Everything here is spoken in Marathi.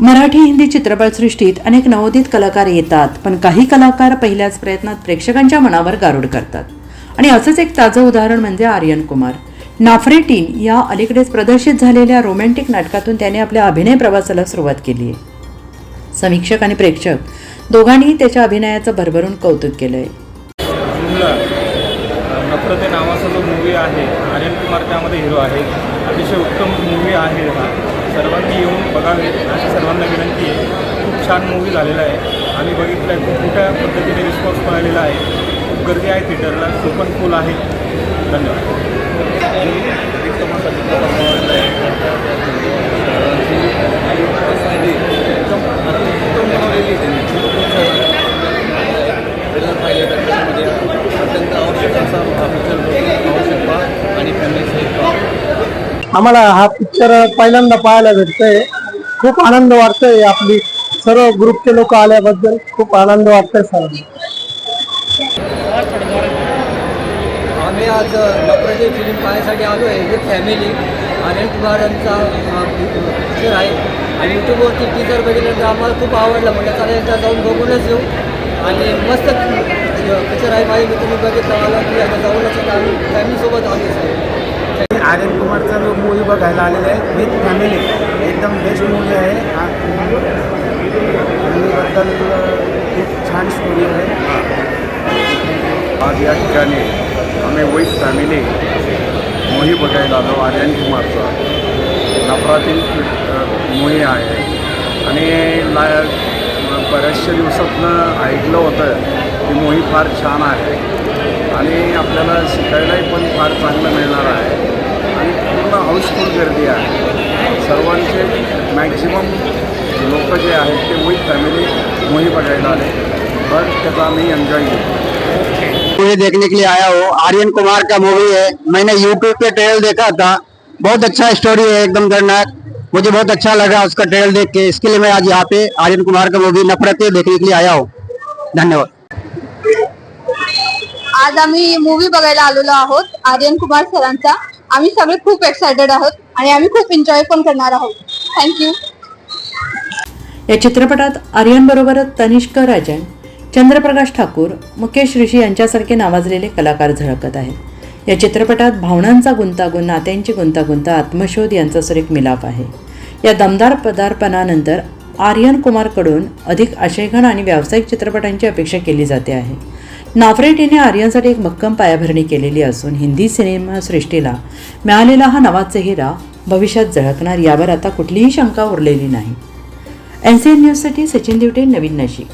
मराठी हिंदी चित्रपटसृष्टीत अनेक नवोदित कलाकार येतात पण काही कलाकार पहिल्याच प्रयत्नात प्रेक्षकांच्या मनावर गारुड करतात. आणि असंच एक ताजं उदाहरण म्हणजे आर्यन कुमार. नाफरेटीन या अलीकडेच प्रदर्शित झालेल्या रोमॅन्टिक नाटकातून त्याने आपल्या अभिनय प्रवासाला सुरुवात केली आहे. समीक्षक आणि प्रेक्षक दोघांनीही त्याच्या अभिनयाचं भरभरून कौतुक केलं आहे जुमला नफरते नावाचा जो मूवी आहे आर्यन कुमार त्यामध्ये हिरो आहे. अतिशय उत्तम मूवी आहे हा. सर्वांनी येऊन बघावे अशी सर्वांना विनंती आहे. खूप छान मूवी झालेला आहे. आम्ही बघितलं आहे खूप मोठ्या पद्धतीने रिस्पॉन्स मिळालेला आहे. खूप गर्दी आहे थिएटरला सोपन पण फुल आहे. धन्यवाद. आम्हाला हा पिक्चर पहिल्यांदा पाहायला भेटतोय. खूप आनंद वाटतोय आपली सर्व ग्रुपचे लोक आल्याबद्दल. खूप आनंद वाटतोय सर आम्ही आज नपराची फिल्म पाहण्यासाठी आलो आहे विथ फॅमिली आर्यन कुमारांचा पिक्चर आहे. आणि यूट्यूबवरती टीचर बघितल्यानंतर आम्हाला खूप आवडलं. म्हटलं चला एकदा जाऊन बघूनच येऊ. आणि मस्त पिक्चर आहे माझे. मित्र बघितलं मला की आता जाऊनच आम्ही फॅमिलीसोबत आलो आहे आर्यन कुमारचा बघायला आलेलं आहे विथ फॅमिली. एकदम बेस्ट मूवी आहे. मूवीबद्दल खूप छान स्टोरी आहे. आज या ठिकाणी आम्ही विथ फॅमिली मोही बघायला आलो आर्यन कुमारचा. नफरातील मोही आहे. आणि ला बऱ्याचशा दिवसातनं ऐकलं होतं की मोही फार छान आहे. आणि आपल्याला शिकायलाही पण फार चांगलं मिळणार आहे. हाऊसफुल गर्दी आहे. सर्वांचे मॅक्झिमम लोक जे आहेत ते विथ फॅमिली मोही बघायला पण त्याचा आम्ही एन्जॉय मूवी देखने के लिए आया हूँ। आर्यन कुमार का मूवी है। मैंने यूट्यूब पे ट्रेल देखा था। बहुत अच्छा स्टोरी है, एकदम दर्दनाक मुझे बहुत अच्छा लगा उसका ट्रेल देख के। इसके लिए मैं आज यहाँ पे आर्यन कुमार का मूवी नफरतें देखने के लिए आया हूँ। धन्यवाद। आज आम्ही मूवी बघायला आलेलो आहोत आर्यन कुमार सरांचा. आम्ही सगळे खूप एक्सायटेड आहोत आणि आम्ही खूप एन्जॉय पण करणार आहोत. थँक्यू या चित्रपटात आर्यनबरोबरच तनिष्क राजन चंद्रप्रकाश ठाकूर मुकेश ऋषी यांच्यासारखे नावाजलेले कलाकार झळकत आहेत. या चित्रपटात भावनांचा गुंतागुंत नात्यांची गुंतागुंत आत्मशोध यांचा सुरेख मिलाप आहे. या दमदार पदार्पणानंतर आर्यन कुमारकडून अधिक आशयघन आणि व्यावसायिक चित्रपटांची अपेक्षा केली जाते आहे. नाफरेट हिने आर्यनसाठी एक भक्कम पायाभरणी केलेली असून हिंदी सिनेमासृष्टीला मिळालेला हा नवा चेहरा भविष्यात झळकणार यावर आता कुठलीही शंका उरलेली नाही. एन सी एन न्यूजसाठी सचिन दिवटे नवीन नाशिक.